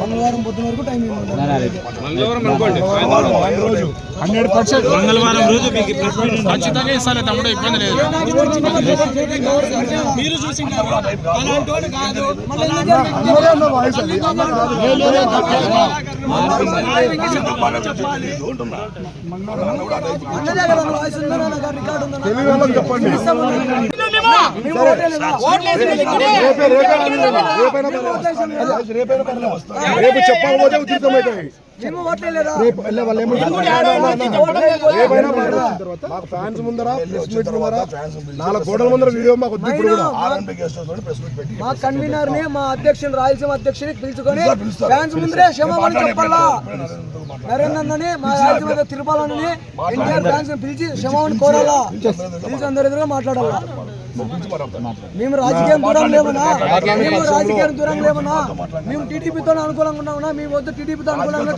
మంగళవారం పొద్దున వరకు టైం హండ్రెడ్ పర్సెంట్ మంగళవారం రోజు మీకు. ఖచ్చితంగా ఇస్తాను తమ్ముడు ఇబ్బంది లేదు మీరు చూసి చెప్పండి? రేపే చెప్పకపోతే మేము ఓటేలేదా రేపు వెళ్ళే వాళ్ళు ఏమంటారు? రేపైనా పర్లేదు. మాకు ఫ్యాన్స్ ముందర ప్రెస్ మీట్ ముందర నాలుగు గోడల ముందర వీడియో మాకు వద్దు ఇప్పుడు కూడా. మా కన్వీనర్ని మా అధ్యక్షుని రాయలసీమ అధ్యక్షుని పిలుచుకొని ఫ్యాన్స్ ముందరే క్షమాపణ చెప్పాలా? నరేంద్ర అన్నని మా రాయలసీమ తిరుపాలని ఎన్టీఆర్ ఫ్యాన్స్ని పిలిచి క్షమాపణ కోరాలా? పిలిచి అందరి ఎదురుగా మాట్లాడాలా? మేము రాజకీయం దూరం లేమన్నా? మేము రాజకీయం దూరం లేమన్నా? మేము టీడీపీతో అనుకూలంగా ఉన్నామన్నా? మేము వద్దు టీడీపీతో అనుకూలంగా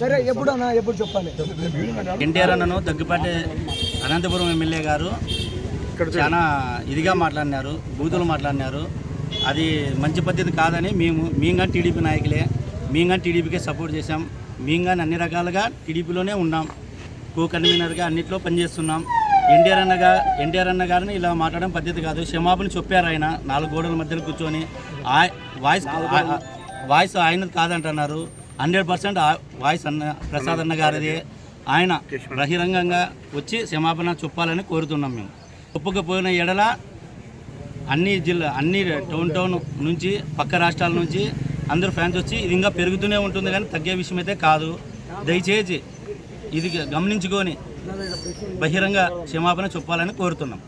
సరే ఎప్పుడు అన్నా? ఎప్పుడు చెప్పాలి? ఎన్టీఆర్ అన్నను దగ్గుపాటి అనంతపురం ఎమ్మెల్యే గారు చాలా ఇదిగా మాట్లాడినారు బూతులు మాట్లాడినారు. అది మంచి పద్ధతి కాదని మేము మేము కానీ టీడీపీ నాయకులే మేము కానీ టీడీపీకే సపోర్ట్ చేశాం. మేము కానీ అన్ని రకాలుగా టీడీపీలోనే ఉన్నాం. కో కన్వీనర్గా అన్నిట్లో పనిచేస్తున్నాం. ఎన్టీఆర్ అన్నగా ఎన్టీఆర్ అన్న గారిని ఇలా మాట్లాడడం పద్ధతి కాదు. క్షమాపణ చెప్పారు ఆయన. నాలుగు గోడల మధ్యలో కూర్చొని. వాయిస్ వాయిస్ ఆయనది కాదంటున్నారు. హండ్రెడ్ పర్సెంట్ వాయిస్ అన్న ప్రసాద్ అన్న గారిది. ఆయన బహిరంగంగా వచ్చి క్షమాపణ చెప్పాలని కోరుతున్నాం మేము. ఒప్పుకపోయిన ఎడల అన్ని జిల్లా అన్ని టౌన్ టౌన్ నుంచి పక్క రాష్ట్రాల నుంచి అందరూ ఫ్యాన్స్ వచ్చి ఇది ఇంకా పెరుగుతూనే ఉంటుంది కానీ తగ్గే విషయం అయితే కాదు. దయచేసి ఇది గమనించుకొని బహిరంగ క్షమాపణ చెప్పాలని కోరుతున్నాం.